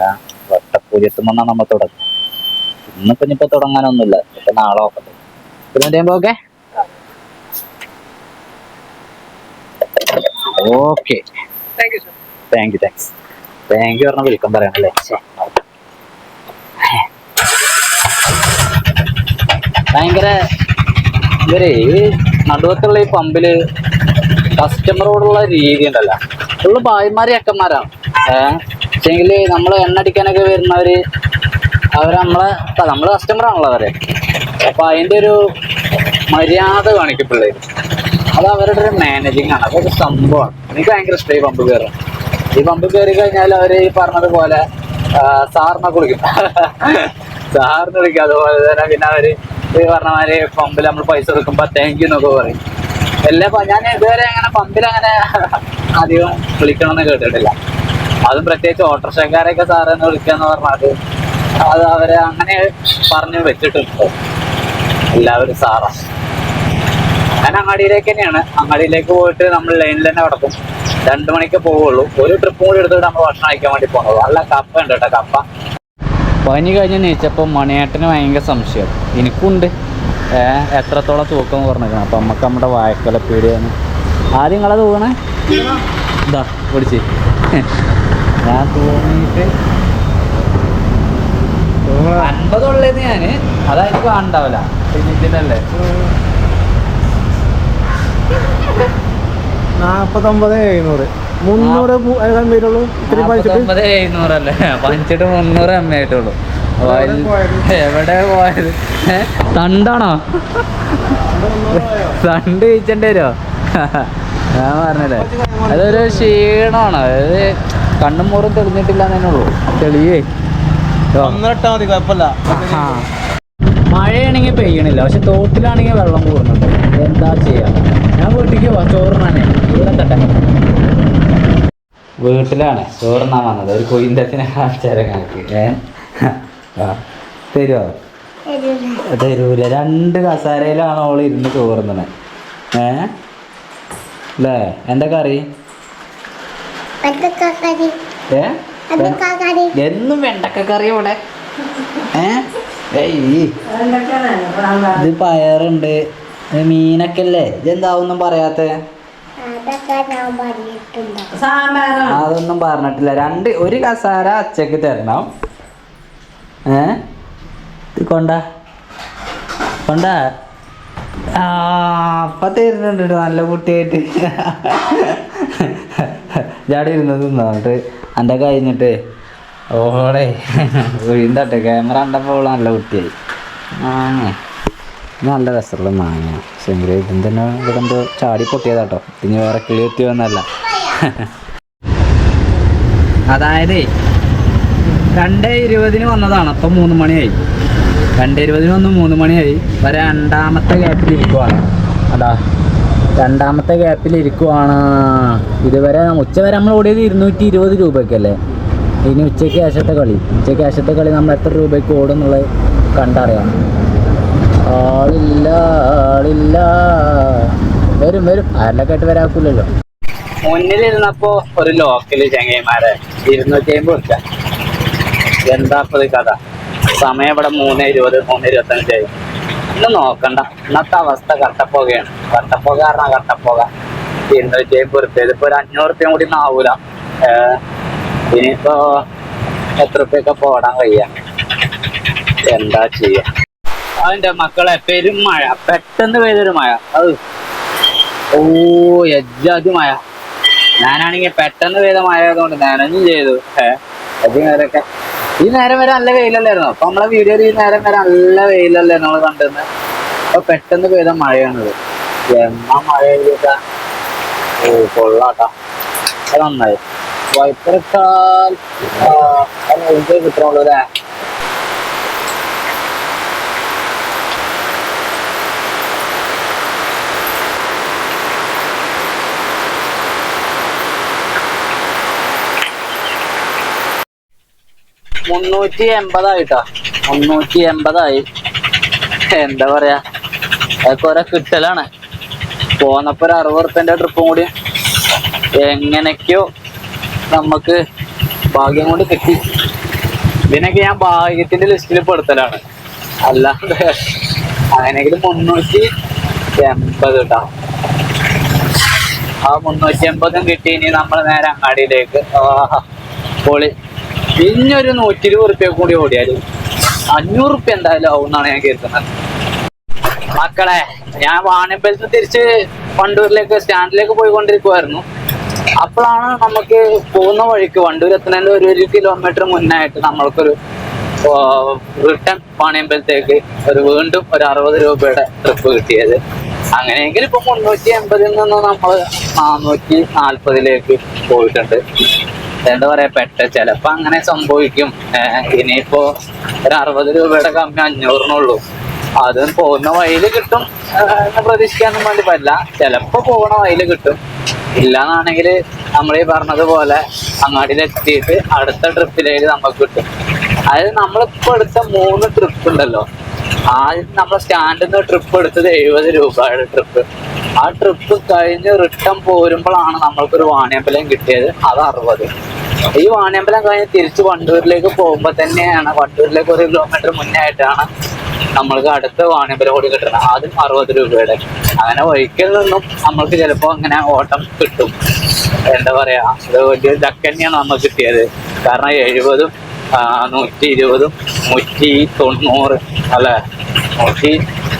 ആ വട്ടപൂജ്യത്തുമെന്നാണ് നമ്മൾ തുടങ്ങുന്നത്. ഇന്നിപ്പോ ഇനിയിപ്പോ തുടങ്ങാനൊന്നുമില്ല. ഇപ്പൊ നാളെ നോക്കട്ടെ പിന്നെ ചെയ്യുമ്പോ okay. Okay thank you thanks thank you പറഞ്ഞ വെൽക്കം പറയണല്ലേ. ഭയങ്കര ഇവരെ ഈ നടുവത്തുള്ള ഈ പമ്പിൽ കസ്റ്റമറോടുള്ള രീതി ഉണ്ടല്ലോ ഫുള്ള് ഭായിമാര് അക്കന്മാരാണ് ഏഹ് പക്ഷെങ്കിൽ നമ്മൾ എണ്ണ അടിക്കാനൊക്കെ വരുന്നവര് അവർ നമ്മളെ നമ്മൾ കസ്റ്റമർ ആണല്ലോ അവരെ. അപ്പൊ അതിന്റെ ഒരു മര്യാദ കാണിക്കും അത് അവരുടെ ഒരു മാനേജിങ് ആണ്. അതൊരു സംഭവമാണ്. എനിക്ക് ഭയങ്കര ഇഷ്ടമായി പമ്പ് കയറാൻ ഈ പമ്പ് കയറി കഴിഞ്ഞാൽ അവർ ഈ പറഞ്ഞതുപോലെ സാറിനെ കുളിക്കും. സാറിന് വിളിക്കും അതുപോലെ തന്നെ പിന്നെ അവർ ഈ പറഞ്ഞ മാതിരി പമ്പിൽ നമ്മൾ പൈസ കൊടുക്കുമ്പോ താങ്ക് യു എന്നൊക്കെ പറയും. എല്ലാ ഞാൻ ഇതുവരെ അങ്ങനെ പമ്പിൽ അങ്ങനെ അധികം വിളിക്കണമെന്ന് കേട്ടിട്ടില്ല. അതും പ്രത്യേകിച്ച് ഓട്ടോറിക്ഷക്കാരെയൊക്കെ സാറെന്ന് വിളിക്കാന്ന് പറഞ്ഞാൽ അത് അവരെ അങ്ങനെ പറഞ്ഞു വെച്ചിട്ടുണ്ട്. എല്ലാവരും സാറാ. ഞാൻ അങ്ങാടിയിലേക്ക് തന്നെയാണ്. അങ്ങാടിയിലേക്ക് പോയിട്ട് നമ്മൾ ലൈനിൽ തന്നെ കിടക്കും. രണ്ടു മണിക്ക് പോവുള്ളൂ. ഒരു ട്രിപ്പ് കൂടി എടുത്തിട്ട് നമ്മൾ ഭക്ഷണം കഴിക്കാൻ വേണ്ടി പോകുന്നത്. നല്ല കപ്പ ഉണ്ട് കേട്ടോ കപ്പ. പനി കഴിഞ്ഞ് നീച്ചപ്പോൾ മണിയേട്ടന് ഭയങ്കര സംശയം. എനിക്കുണ്ട്. എത്രത്തോളം തൂക്കം കുറഞ്ഞിരിക്കണം. അപ്പം നമുക്ക് നമ്മുടെ വായക്കല പേടിയാണ് ആദ്യം നിങ്ങളെ തൂക്കണേ? ഇതാ പിടിച്ച്. ഞാൻ തൂങ്ങിയിട്ട് അൻപതുള്ളത് ഞാൻ. അതാ എനിക്ക് വേണ്ടാവില്ല ഇതിനല്ലേ നാപ്പത്തൊമ്പത് എഴുന്നൂറ്. മുന്നൂറ് എഴുതാൻ ഏതാ വരുള്ളൂ ഇത്തിരി എഴുന്നൂറല്ലേ? മുന്നൂറ് എം ആയിട്ടുള്ളൂ എവിടെ പോയത്? തണ്ടാണോ? തണ്ട് കഴിച്ചേണ്ടി വരുമോ ഞാൻ പറഞ്ഞല്ലേ. അതൊരു ക്ഷീണമാണ്. അതായത് കണ്ണും മോറും തെളിഞ്ഞിട്ടില്ല എന്നേ ഉള്ളൂ. തെളിയേ. ഒന്നര ഇട്ടാ മതി കുഴപ്പമില്ല. മഴയാണെങ്കിൽ പെയ്യണില്ല പക്ഷെ തോട്ടിലാണെങ്കിൽ വെള്ളം കൂടുന്നുണ്ട്. എന്താ ചെയ്യാ? ഞാൻ വീട്ടിലേക്ക് പോവാ ചോറുന്നാണ് ഇവിടെ തട്ടെ വീട്ടിലാണ് ചോറിനാൻ വന്നത്. ഒരു കൊയിന്തത്തിനെ കാണിച്ചാലും കണക്ക്. ഏ? ആ തരുമോ തരൂല. രണ്ട് കസാരയിലാണ് അവൾ ഇരുന്ന് ചോറുന്നത് ഏ? അല്ലേ എന്താ കറി. ഏ? എന്നും വെണ്ടക്ക കറി ഇവിടെ? ഇത് പയറുണ്ട്. മീനൊക്കെ അല്ലേ? ഇതെന്താ ഒന്നും പറയാത്തെ? അതൊന്നും പറഞ്ഞിട്ടില്ല. രണ്ട് ഒരു കസാര അച്ചക്ക് തരണം. ഏ? കൊണ്ട? കൊണ്ട? ആ അപ്പൊ തരുന്നുണ്ട് നല്ല കുട്ടിയായിട്ട്. ജാടി ഇരുന്നത് തിന്നോട്ട് എന്റെ കഴിഞ്ഞിട്ട് ഓളെ വീണ്ടട്ടെ ക്യാമറ കണ്ടപ്പോൾ നല്ല കുട്ടിയായി. മാങ്ങ. നല്ല രസമുള്ള മാങ്ങ. പക്ഷെ എങ്കിൽ ഇതും തന്നെ ഇവിടെ എന്തോ ചാടി പൊട്ടിയതാട്ടോ. ഇനി വേറെ കിളി എത്തിയൊന്നല്ല അതായത് രണ്ട് ഇരുപതിന് വന്നതാണ്. അപ്പം മൂന്ന് മണിയായി. രണ്ട് ഇരുപതിന് വന്ന് മൂന്ന് മണിയായി. ഇപ്പൊ രണ്ടാമത്തെ ഗ്യാപ്പിൽ ഇരിക്കുവാണ് അതാ. രണ്ടാമത്തെ ഗ്യാപ്പിൽ ഇരിക്കുവാണ്. ഇതുവരെ ഉച്ച വരെ നമ്മൾ ഓടിയത് ഇരുന്നൂറ്റി ഇരുപത് രൂപയ്ക്കല്ലേ? ഇനി ഉച്ചയ്ക്ക് ശേഷത്തെ കളി. ഉച്ചയ്ക്ക് ശേഷത്തെ കളി നമ്മൾ എത്ര രൂപയ്ക്ക് ഓടും എന്നുള്ളത് കണ്ടറിയാം ആളില്ല ആളില്ല. വരും വരും. ആരിലൊക്കെ ആയിട്ട് വരാക്കൂലല്ലോ. മുന്നിലിരുന്നപ്പോ ഒരു ലോക്കൽ ചങ്ങൈമാരെ ഇരുന്നൂറ്റി അമ്പത് എന്താ കഥ? സമയം ഇവിടെ മൂന്ന് ഇരുപത് മൂന്ന് ഇരുപത്തഞ്ചായി ഇന്ന് നോക്കണ്ട. ഇന്നത്തെ അവസ്ഥ കട്ടപ്പുകയാണ്. കട്ടപ്പോക കാരണം കട്ടപ്പോക. എന്താ റുപ്യ ഇതിപ്പോ ഒരു അഞ്ഞൂറ് റുപ്യ കൂടി ഒന്നും ആവൂല. ഇനിയിപ്പോ എത്ര റുപ്യൊക്കെ പോടാൻ കഴിയ എന്താ ചെയ്യ? അതിന്റെ മക്കളെ പെരും മഴ. പെട്ടെന്ന് പെയ്തൊരു മഴ. അത് ഓ യജ്ജാതി മഴ. ഞാനാണെങ്കിൽ പെട്ടെന്ന് പെയ്ത മഴ ആയതുകൊണ്ട് നനഞ്ഞു ചെയ്തു. ഏഹ് അത് നേരൊക്കെ. ഈ നേരം വരെ നല്ല വെയിലല്ലായിരുന്നു? അപ്പൊ നമ്മളെ വീഡിയോയിൽ ഈ നേരം വരെ നല്ല വെയിലല്ലേ നമ്മൾ കണ്ടിരുന്നത് അപ്പൊ പെട്ടെന്ന് പെയ്ത മഴയാണിത്. എന്നാ മഴ ചെയ്താ ഓ കൊള്ളാട്ടാ. നന്നായി. വൈപ്പിറക്കാൽ കിട്ടണുള്ളൂ അല്ലേ മുന്നൂറ്റി എൺപതായിട്ടാ മുന്നൂറ്റി എൺപതായി എന്താ പറയാ? അതൊക്കെ ഓരോ കിട്ടലാണ്. പോന്നപ്പോ ഒരു അറുപത് റുപ്യന്റെ ട്രിപ്പും കൂടി എങ്ങനെയൊക്കെയോ നമുക്ക് ഭാഗ്യം കൊണ്ട് കിട്ടി. ഇതിനൊക്കെ ഞാൻ ഭാഗ്യത്തിന്റെ ലിസ്റ്റിൽ പെടുത്തലാണ്. അല്ലാതെ അങ്ങനെയെങ്കിലും മുന്നൂറ്റി എൺപത് കേട്ടോ ആ മുന്നൂറ്റി എൺപതും കിട്ടി ഇനി നമ്മൾ നേരെ അങ്ങാടിയിലേക്ക്. പൊളി. ഇനിയൊരു നൂറ്റി ഇരുപത് റുപ്യ കൂടി ഓടിയാൽ അഞ്ഞൂറ് റുപ്യ എന്തായാലും ആവും എന്നാണ് ഞാൻ കേൾക്കുന്നത് മക്കളെ ഞാൻ വാണിയമ്പലത്ത് തിരിച്ച് വണ്ടൂരിലേക്ക് സ്റ്റാൻഡിലേക്ക് പോയിക്കൊണ്ടിരിക്കുവായിരുന്നു. അപ്പോഴാണ് നമുക്ക് പോകുന്ന വഴിക്ക് വണ്ടൂർ എത്തുന്നതിന്റെ ഒരു ഒരു കിലോമീറ്റർ മുന്നായിട്ട് നമ്മൾക്കൊരു റിട്ടേൺ വാണിയമ്പലത്തേക്ക് ഒരു വീണ്ടും ഒരു അറുപത് രൂപയുടെ ട്രിപ്പ് കിട്ടിയത്. അങ്ങനെയെങ്കിൽ ഇപ്പൊ മുന്നൂറ്റി എൺപതിൽ നിന്ന് നമ്മൾ നാനൂറ്റി നാൽപ്പതിലേക്ക് പോയിട്ടുണ്ട്. എന്താ പറയാ പെട്ട ചിലപ്പോ അങ്ങനെ സംഭവിക്കും. ഇനിയിപ്പോ ഒരു അറുപത് രൂപയുടെ കമ്മി അഞ്ഞൂറിനുള്ളൂ. അത് പോകുന്ന വഴിയിൽ കിട്ടും എന്ന് പ്രതീക്ഷിക്കാനും വേണ്ടി പറ്റില്ല ചിലപ്പോ പോകണ വഴിയിൽ കിട്ടും. ഇല്ലാന്നാണെങ്കിൽ നമ്മൾ ഈ പറഞ്ഞതുപോലെ അങ്ങാടിയിലെത്തിയിട്ട് അടുത്ത ട്രിപ്പിലേക്ക് നമുക്ക് കിട്ടും. അതായത് നമ്മളിപ്പോ എടുത്ത മൂന്ന് ട്രിപ്പ് ഉണ്ടല്ലോ. ആദ്യം നമ്മൾ സ്റ്റാൻഡിൽ നിന്ന് ട്രിപ്പ് എടുത്തത് എഴുപത് രൂപയുടെ ട്രിപ്പ് ആ ട്രിപ്പ് കഴിഞ്ഞ് റിട്ടേൺ പോരുമ്പോഴാണ് നമ്മൾക്കൊരു വാണിയമ്പലം കിട്ടിയത്. അത് അറുപത്. ഈ വാണിയമ്പലം കഴിഞ്ഞ് തിരിച്ച് വണ്ടൂരിലേക്ക് പോകുമ്പോൾ തന്നെയാണ്. വണ്ടൂരിലേക്ക് ഒരു കിലോമീറ്റർ മുന്നേ ആയിട്ടാണ് നമ്മൾക്ക് അടുത്ത വാണിയമ്പലം കൂടി കിട്ടുന്നത്. ആദ്യം അറുപത് രൂപയുടെ. അങ്ങനെ ഒരിക്കൽ നിന്നും നമ്മൾക്ക് ചിലപ്പോ അങ്ങനെ ഓട്ടം കിട്ടും. എന്താ പറയാ അത് വലിയ ചക്കന്നെയാണ് നമ്മൾ കിട്ടിയത്. കാരണം എഴുപതും നൂറ്റി ഇരുപതും നൂറ്റി തൊണ്ണൂറ് അല്ലെ? നൂറ്റി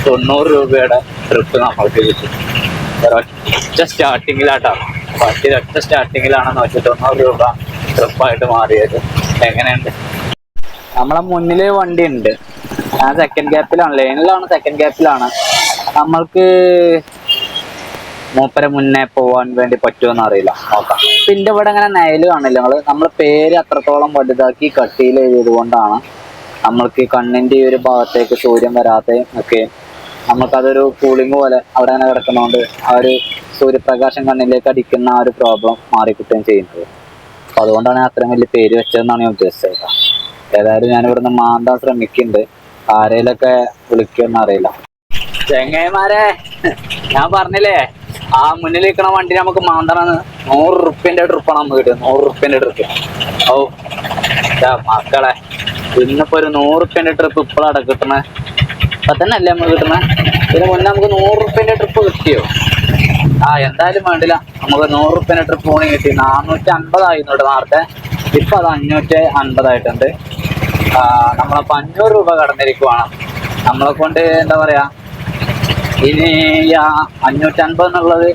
തൊണ്ണൂറ് രൂപയുടെ ട്രിപ്പ് നമ്മൾക്ക് കിട്ടും. ഒറ്റ സ്റ്റാർട്ടിങ്ങിലാട്ടോ ഫസ്റ്റ് ഒറ്റ സ്റ്റാർട്ടിങ്ങിലാണ് തൊണ്ണൂറ് രൂപ ട്രിപ്പായിട്ട് മാറിയത്. എങ്ങനെയുണ്ട്? നമ്മളെ മുന്നിൽ വണ്ടി ഉണ്ട് ഞാൻ സെക്കൻഡ് ഗ്യാപ്പിലാണ് ലൈനിലാണ് സെക്കൻഡ് ഗ്യാപ്പിലാണ് നമ്മൾക്ക് മൂപ്പരെ മുന്നേ പോവാൻ വേണ്ടി പറ്റുമെന്ന് അറിയില്ല. നോക്കാം. പിന്നെ ഇവിടെ ഇങ്ങനെ നയൽ കാണില്ല. നമ്മൾ നമ്മളെ പേര് അത്രത്തോളം വലുതാക്കി കട്ടിയിൽ എഴുതിയത് കൊണ്ടാണ് നമ്മൾക്ക് കണ്ണിന്റെ ഈ ഒരു ഭാഗത്തേക്ക് സൂര്യൻ വരാതെ ഒക്കെ നമുക്കതൊരു കൂളിംഗ് പോലെ അവിടെ അങ്ങനെ കിടക്കുന്നതുകൊണ്ട് ആ ഒരു സൂര്യപ്രകാശം കണ്ണിലേക്ക് അടിക്കുന്ന ആ ഒരു പ്രോബ്ലം മാറിക്കിട്ടുകയും ചെയ്യുന്നത്. അപ്പൊ അതുകൊണ്ടാണ് അത്രയും വലിയ പേര് വെച്ചതെന്നാണ് ഞാൻ ഉദ്ദേശിച്ചത്. ഏതായാലും ഞാൻ ഇവിടുന്ന് മാന്താൻ ശ്രമിക്കുന്നുണ്ട്. ആരേലൊക്കെ വിളിക്കുമെന്ന് അറിയില്ല. ചെങ്ങയമാരെ ഞാൻ പറഞ്ഞില്ലേ ആ മുന്നിൽ നിൽക്കണ വണ്ടി നമുക്ക് മാന്തണമെന്ന് നൂറ് റുപ്യന്റെ ട്രിപ്പാണ് നമുക്ക് കിട്ടുന്നത് നൂറ് റുപ്യന്റെ ട്രിപ്പ് ഓ മക്കളെ ഇന്നിപ്പോ ഒരു നൂറ് റുപ്യന്റെ ട്രിപ്പ് ഇപ്പോഴാണ് കിട്ടണേ. ഇപ്പൊ തന്നെ അല്ലേ നമ്മൾ കിട്ടുന്നത് ഇതിന് മുന്നേ നമുക്ക് നൂറ് റുപ്യന്റെ ട്രിപ്പ് കിട്ടിയോ? ആ എന്തായാലും വേണ്ടില്ല. നമുക്ക് നൂറ് റുപ്യന്റെ ട്രിപ്പ് പോണി കിട്ടി. നാനൂറ്റി അൻപതായിരുന്നു കേട്ടോ നേരത്തെ. ഇപ്പൊ അത് അഞ്ഞൂറ്റി അൻപതായിട്ടുണ്ട് നമ്മളപ്പോ അഞ്ഞൂറ് രൂപ കടന്നിരിക്കുവാണ്. നമ്മളെ കൊണ്ട് എന്താ പറയാ? ഇനി ആ അഞ്ഞൂറ്റൻപത് എന്നുള്ളത്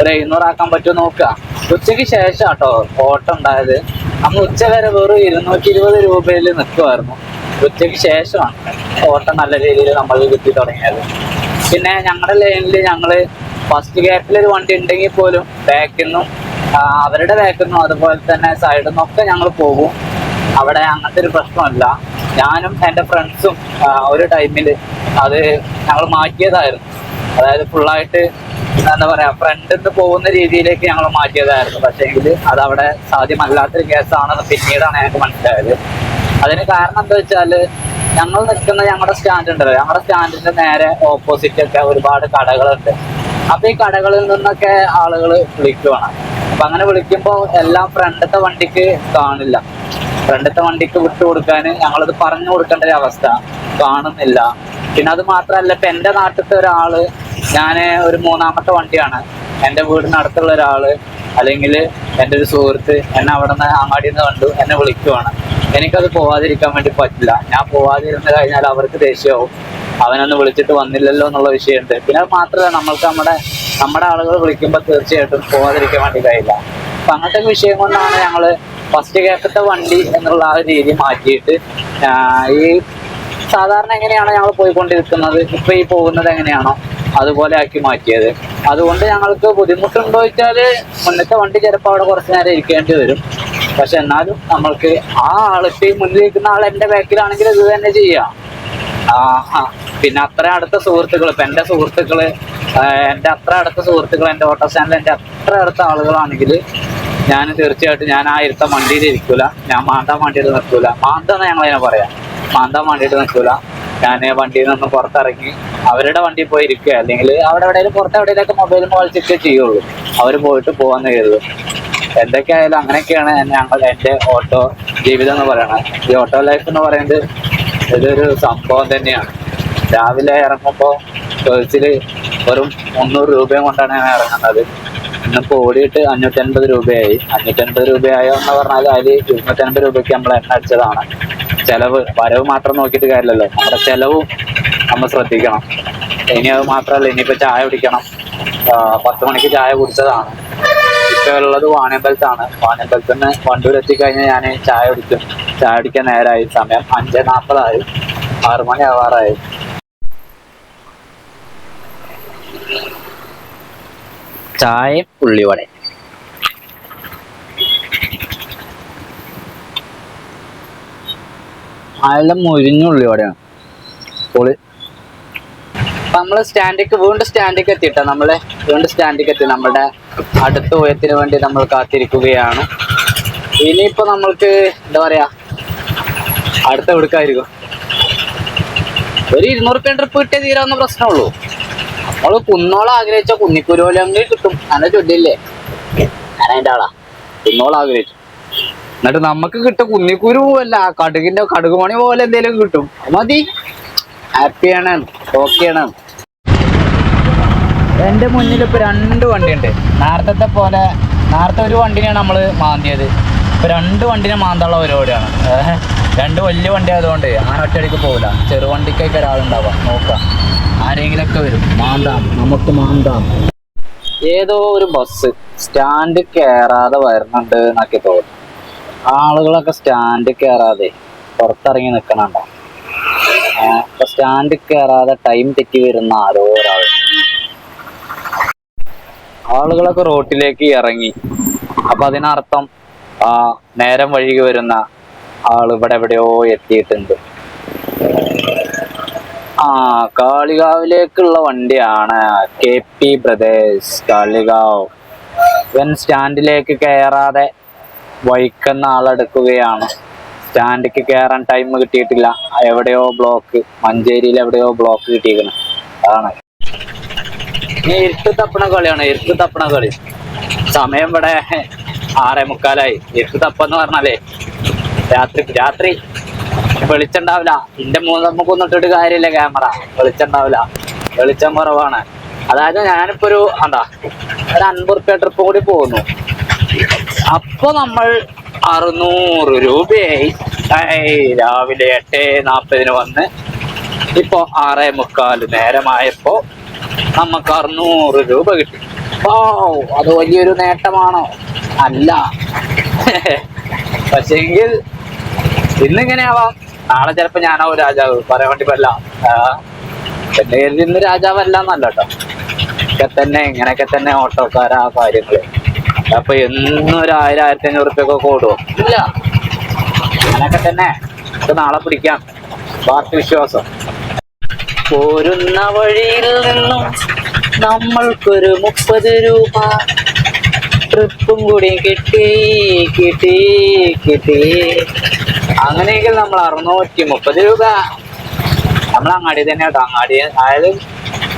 ഒരു എഴുന്നൂറാക്കാൻ പറ്റുമോ നോക്കുക. ഉച്ചയ്ക്ക് ശേഷം കേട്ടോ ഓട്ടം ഉണ്ടായത്. നമ്മൾ ഉച്ച വരെ വെറും ഇരുന്നൂറ്റി ഇരുപത് രൂപയിൽ നിൽക്കുമായിരുന്നു ഉച്ചയ്ക്ക് ശേഷമാണ് ഓട്ടം നല്ല രീതിയിൽ നമ്മൾ കിട്ടി തുടങ്ങിയത്. പിന്നെ ഞങ്ങളുടെ ലൈനിൽ ഞങ്ങൾ ഫസ്റ്റ് ഗ്യാപ്പിൽ ഒരു വണ്ടി ഉണ്ടെങ്കിൽ പോലും ബാക്കിൽ നിന്നും അവരുടെ ബാക്കിൽ നിന്നും അതുപോലെ തന്നെ സൈഡിൽ നിന്നൊക്കെ ഞങ്ങൾ പോകും. അവിടെ അങ്ങനത്തെ ഒരു പ്രശ്നമല്ല. ഞാനും എന്റെ ഫ്രണ്ട്സും ഒരു ടൈമിൽ അത് ഞങ്ങൾ മാറ്റിയതായിരുന്നു. അതായത് ഫുള്ളായിട്ട് എന്താ പറയാ ഫ്രണ്ടിൽ നിന്ന് പോകുന്ന രീതിയിലേക്ക് ഞങ്ങൾ മാറ്റിയതായിരുന്നു. പക്ഷേങ്കിൽ അത് അവിടെ സാധ്യമല്ലാത്തൊരു കേസാണെന്ന് പിന്നീടാണ് ഞങ്ങൾക്ക് മനസ്സിലായത്. അതിന് കാരണം എന്താ വെച്ചാൽ ഞങ്ങൾ നിൽക്കുന്ന ഞങ്ങളുടെ സ്റ്റാൻഡ് ഉണ്ടല്ലോ. ഞങ്ങളുടെ സ്റ്റാൻഡിന്റെ നേരെ ഓപ്പോസിറ്റ് ഒക്കെ ഒരുപാട് കടകളുണ്ട്. അപ്പൊ ഈ കടകളിൽ നിന്നൊക്കെ ആളുകൾ വിളിക്കുവാണ്. അപ്പൊ അങ്ങനെ വിളിക്കുമ്പോൾ എല്ലാം ഫ്രണ്ടത്തെ വണ്ടിക്ക് കാണില്ല. ഫ്രണ്ടത്തെ വണ്ടിക്ക് വിട്ടു കൊടുക്കാൻ ഞങ്ങളത് പറഞ്ഞു കൊടുക്കേണ്ട ഒരു അവസ്ഥ കാണുന്നില്ല. പിന്നെ അത് മാത്രമല്ല ഇപ്പൊ എന്റെ നാട്ടിലത്തെ ഒരാൾ ഞാൻ ഒരു മൂന്നാമത്തെ വണ്ടിയാണ്. എന്റെ വീടിനടുത്തുള്ള ഒരാൾ അല്ലെങ്കിൽ എന്റെ ഒരു സുഹൃത്ത് എന്നെ അവിടെ നിന്ന് അങ്ങാടിയിൽ നിന്ന് കണ്ടു എന്നെ വിളിക്കുവാണ്. എനിക്കത് പോവാതിരിക്കാൻ വേണ്ടി പറ്റില്ല. ഞാൻ പോവാതിരുന്ന് കഴിഞ്ഞാൽ അവർക്ക് ദേഷ്യമാവും. അവനൊന്ന് വിളിച്ചിട്ട് വന്നില്ലല്ലോ എന്നുള്ള വിഷയമുണ്ട്. പിന്നെ അത് മാത്രമല്ല നമ്മൾക്ക് നമ്മുടെ നമ്മുടെ ആളുകൾ വിളിക്കുമ്പോൾ തീർച്ചയായിട്ടും പോവാതിരിക്കാൻ വേണ്ടി കഴിയില്ല. അപ്പൊ അങ്ങനത്തെ വിഷയം കൊണ്ടാണ് ഞങ്ങൾ ഫസ്റ്റ് കേട്ടത്തെ വണ്ടി എന്നുള്ള ആ രീതി മാറ്റിയിട്ട് ഈ സാധാരണ എങ്ങനെയാണോ ഞങ്ങൾ പോയിക്കൊണ്ടിരിക്കുന്നത്? ഇപ്പൊ ഈ പോകുന്നത് എങ്ങനെയാണോ? അതുപോലെ ആക്കി മാറ്റിയത്. അതുകൊണ്ട് ഞങ്ങൾക്ക് ബുദ്ധിമുട്ടുണ്ടോ വെച്ചാൽ മുന്നത്തെ വണ്ടി ചിലപ്പോൾ അവിടെ കുറച്ച് നേരം ഇരിക്കേണ്ടി വരും. പക്ഷെ എന്നാലും നമ്മൾക്ക് ആ ആൾക്ക് മുന്നിൽ നിൽക്കുന്ന ആൾ എന്റെ ബാക്കിലാണെങ്കിൽ ഇത് തന്നെ ചെയ്യാം. ആ. പിന്നെ അത്ര അടുത്ത സുഹൃത്തുക്കൾ ഇപ്പൊ എന്റെ സുഹൃത്തുക്കൾ എന്റെ അത്ര അടുത്ത സുഹൃത്തുക്കൾ എന്റെ ഓട്ടോ സ്റ്റാൻഡിൽ എന്റെ അത്ര അടുത്ത ആളുകളാണെങ്കിൽ ഞാൻ തീർച്ചയായിട്ടും ഞാൻ ആ ഇരുത്ത വണ്ടിയിൽ ഇരിക്കൂല. ഞാൻ മാന്താൻ വണ്ടിയിൽ നിൽക്കൂല. മാന്താന്ന് ഞങ്ങൾ അതിനെ പറയാം? മാന്താൻ വണ്ടിയിട്ട് നിൽക്കൂല. ഞാൻ വണ്ടിയിൽ നിന്ന് പുറത്തിറങ്ങി അവരുടെ വണ്ടിയിൽ പോയി ഇരിക്കുക. അല്ലെങ്കിൽ അവിടെ എവിടെയെങ്കിലും പുറത്ത് എവിടെയെങ്കിലൊക്കെ മൊബൈൽ ചെയ്യുള്ളൂ. അവർ പോയിട്ട് പോകാന്ന് കരുതും. എന്തൊക്കെയായാലും അങ്ങനെയൊക്കെയാണ് ഞങ്ങൾ എന്റെ ഓട്ടോ ജീവിതം എന്ന് പറയുന്നത്. ഈ ഓട്ടോ ലൈഫ് എന്ന് പറയുന്നത് ഇതൊരു സംഭവം തന്നെയാണ്. രാവിലെ ഇറങ്ങുമ്പോൾ ചോദിച്ചിൽ വെറും മുന്നൂറ് രൂപയും കൊണ്ടാണ് ഞാൻ ഇറങ്ങുന്നത്. ഇന്നിപ്പോൾ ഓടിയിട്ട് അഞ്ഞൂറ്റൻപത് രൂപയായി. അഞ്ഞൂറ്റൻപത് രൂപയായോ എന്ന് പറഞ്ഞാൽ അതിൽ ഇരുന്നൂറ്റൻപത് രൂപയ്ക്ക് നമ്മൾ എണ്ണ അടിച്ചതാണ്. ചെലവ് വരവ് മാത്രം നോക്കിയിട്ട് കാര്യമില്ലല്ലോ. നമ്മുടെ ചെലവും നമ്മൾ ശ്രദ്ധിക്കണം. ഇനി അത് മാത്രമല്ല ഇനിയിപ്പോൾ ചായ കുടിക്കണം. പത്ത് മണിക്ക് ചായ കുടിച്ചതാണ്. ഇപ്പൊ ഉള്ളത് വാണിയമ്പലത്താണ് വാണിയമ്പലത്തിൽ നിന്ന് വണ്ടൂർ എത്തിക്കഴിഞ്ഞാൽ ഞാൻ ചായ കുടിക്കും. ചായ കുടിക്കാൻ നേരമായി സമയം അഞ്ച് നാൽപ്പതായി ആറു മണി ആവാറായി. ചായയും ഉള്ളിവട നല്ല മുരിഞ്ഞ ഉള്ളിവടയാണ്. പൊളി. നമ്മൾ സ്റ്റാൻഡിക്ക് വീണ്ടും സ്റ്റാൻഡിക്ക് എത്തിയിട്ട നമ്മൾ വീണ്ടും സ്റ്റാൻഡിക്ക് എത്തി. നമ്മുടെ അടുത്ത ഊയത്തിന് വേണ്ടി നമ്മൾ കാത്തിരിക്കുകയാണ്. ഇനിയിപ്പോ നമ്മൾക്ക് എന്താ പറയാ അടുത്ത എടുക്കായിരിക്കും ഒരു ഇരുന്നൂറ് റുപ്യ ട്രിപ്പ് കിട്ടിയ തീരാവുന്ന പ്രശ്നമുള്ളൂ. നമ്മൾ കുന്നോളം ആഗ്രഹിച്ച കുന്നിക്കുരുവലെങ്കിൽ കിട്ടും. അങ്ങനെ ചൊല്ലില്ലേ? ഞാൻ അതിന്റെ ആളാ. കുന്നോളം ആഗ്രഹിച്ചു. എന്നിട്ട് നമുക്ക് കിട്ടും കുന്നിക്കുരു അല്ല കടുകിന്റെ കടുകുമണി പോലെ എന്തെങ്കിലും കിട്ടും. മതി. ഹാപ്പിയാണ് ഓക്കെയാണ് എന്റെ മുന്നിൽ ഇപ്പോൾ രണ്ട് വണ്ടിയുണ്ട്. നേരത്തെ പോലെ നേരത്തെ ഒരു വണ്ടിനെയാണ് നമ്മൾ മാന്തിയത്. ഇപ്പോൾ രണ്ട് വണ്ടിനെ മാന്താനുള്ള പരിപാടിയാണ്. രണ്ട് വലിയ വണ്ടി ആയതുകൊണ്ട് അങ്ങനെ ഒറ്റയടിക്ക് പോകില്ല ചെറു വണ്ടിക്കൊക്കെ ഒരാളുണ്ടാവാം നോക്കാം ആരെങ്കിലൊക്കെ വരും. മാന്താം. നമുക്ക് മാന്താം. ഏതോ ഒരു ബസ് സ്റ്റാൻഡ് കയറാതെ വരുന്നുണ്ട് എന്നൊക്കെ തോന്നുന്നു. ആളുകളൊക്കെ സ്റ്റാൻഡ് കയറാതെ പുറത്തിറങ്ങി നിൽക്കണുണ്ടോ സ്റ്റാൻഡ് കയറാതെ ടൈം തെറ്റി വരുന്ന ആരോ ഒരാൾ ആളുകളൊക്കെ റോട്ടിലേക്ക് ഇറങ്ങി. അപ്പൊ അതിനർത്ഥം ആ നേരം വഴികി വരുന്ന ആൾ ഇവിടെ എവിടെയോ എത്തിയിട്ടുണ്ട്. ആ കാളികാവിലേക്കുള്ള വണ്ടിയാണ് കെ പി ബ്രദേഴ്സ് കാളികാവ്. ഇവൻ സ്റ്റാൻഡിലേക്ക് കയറാതെ വഴിക്കുന്ന ആളെടുക്കുകയാണ്. സ്റ്റാൻഡിലേക്ക് കയറാൻ ടൈം കിട്ടിയിട്ടില്ല. എവിടെയോ ബ്ലോക്ക് മഞ്ചേരിയിൽ എവിടെയോ ബ്ലോക്ക് കിട്ടിയിരിക്കണം. അതാണ്. ഇരുട്ട് തപ്പണ കളിയാണ് ഇരുട്ട് തപ്പണ കളി. സമയം ഇവിടെ ആറേ മുക്കാലായി. ഇരുട്ട് തപ്പെന്ന് പറഞ്ഞാലേ രാത്രി രാത്രി വെളിച്ചുണ്ടാവില്ല എന്റെ മൂന്ന് നമുക്കൊന്നും ഇട്ടിട്ട് കാര്യമില്ല ക്യാമറ വെളിച്ചുണ്ടാവില്ല വെളിച്ചം കുറവാണ്. അതായത് ഞാനിപ്പോ ഒരു എന്താ ഒരു അൻപത് റുപ്യ ട്രിപ്പ് കൂടി പോകുന്നു. അപ്പൊ നമ്മൾ അറുന്നൂറ് രൂപയായി. രാവിലെ എട്ട് നാപ്പതിന് വന്ന് ഇപ്പൊ ആറേ മുക്കാൽ നേരമായപ്പോ നമുക്ക് അറുന്നൂറ് രൂപ കിട്ടി. ഓ അത് വലിയൊരു നേട്ടമാണോ? അല്ല. പക്ഷെങ്കിൽ ഇന്നിങ്ങനെയാവാം. നാളെ ചിലപ്പോ ഞാനാവും രാജാവ് പറയാൻ വേണ്ടി പറ്റില്ല ആ, എന്റെ കരുതി ഇന്ന് രാജാവല്ല എന്നല്ല കേട്ടോ ഒക്കെ തന്നെ ഇങ്ങനെയൊക്കെ തന്നെ ഓട്ടോക്കാരാ കാര്യങ്ങൾ. അപ്പൊ എന്നും ഒരു ആയിരം ആയിരത്തി അഞ്ഞൂറ് റുപ്യൊക്കെ കൂടുവോ? ഇല്ല. അങ്ങനെയൊക്കെ തന്നെ. നാളെ പിടിക്കാം. പാർട്ടി വിശ്വാസം. പോരുന്ന വഴിയിൽ നിന്നും നമ്മൾക്കൊരു മുപ്പത് രൂപ ട്രിപ്പും കൂടി കിട്ടി കിട്ടി കിട്ടി അങ്ങനെയെങ്കിൽ നമ്മൾ അറുന്നൂറ്റി മുപ്പത് രൂപ നമ്മൾ അങ്ങാടി തന്നെ കേട്ടോ അങ്ങാടി അതായത്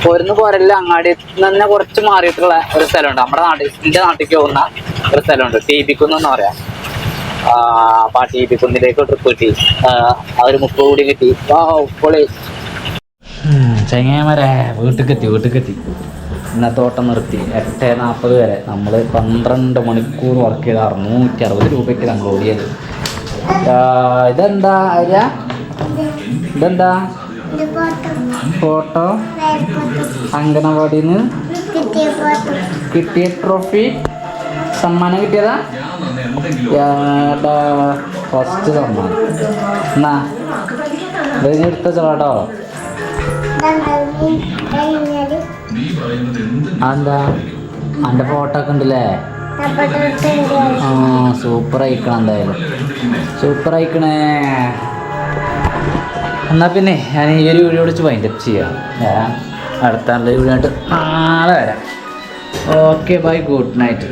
പോരുന്ന പോരല്ല അങ്ങാടി തന്നെ കുറച്ച് മാറിയിട്ടുള്ള ഒരു സ്ഥലമുണ്ട് നമ്മുടെ നാട്ടിൽ എന്റെ നാട്ടിലേക്ക് പോകുന്ന ഒരു സ്ഥലമുണ്ട് ടി ബി കുന്നെന്ന് പറയാം ആ, പാട്ടി ആ ബി കുന്നിലേക്ക് ട്രിപ്പ് കിട്ടി ആ, ആ ഒരു മുപ്പത് കൂടി കിട്ടി വാ പൊളി ചെങ്ങേമരെ വീട്ടിക്കെത്തി വീട്ടിക്കെത്തി. ഇന്നത്തെ ഓട്ടം നിർത്തി. എട്ട് നാൽപ്പത് വരെ. നമ്മൾ പന്ത്രണ്ട് മണിക്കൂർ വർക്ക് ചെയ്ത അറുന്നൂറ്റി അറുപത് രൂപയ്ക്ക് നമ്മൾ ഓടിയത്. ഇതെന്താ അരിയ ഇതെന്താ? ഇത് ഫോട്ടോ? അംഗനവാടിയിൽ നിന്ന് കിട്ടിയ ട്രോഫി? സമ്മാനം കിട്ടിയതാ? ഫസ്റ്റ് സമ്മാനം. എന്നാ ഇത് ചേട്ടോ കഴിഞ്ഞാൽ അന്റെ ഫോട്ടോ ഒക്കെ ഉണ്ടല്ലേ? ആ സൂപ്പർ അയക്കണം എന്തായാലും. സൂപ്പർ അയക്കണേ എന്നാ പിന്നെ ഞാൻ ഈ ഒരു വീഡിയോ വിളിച്ച് വൈൻഡപ്പ് ചെയ്യാം. ഞാൻ അടുത്ത വീഡിയോ ആയിട്ട് നാളെ വരാം. Okay bye good night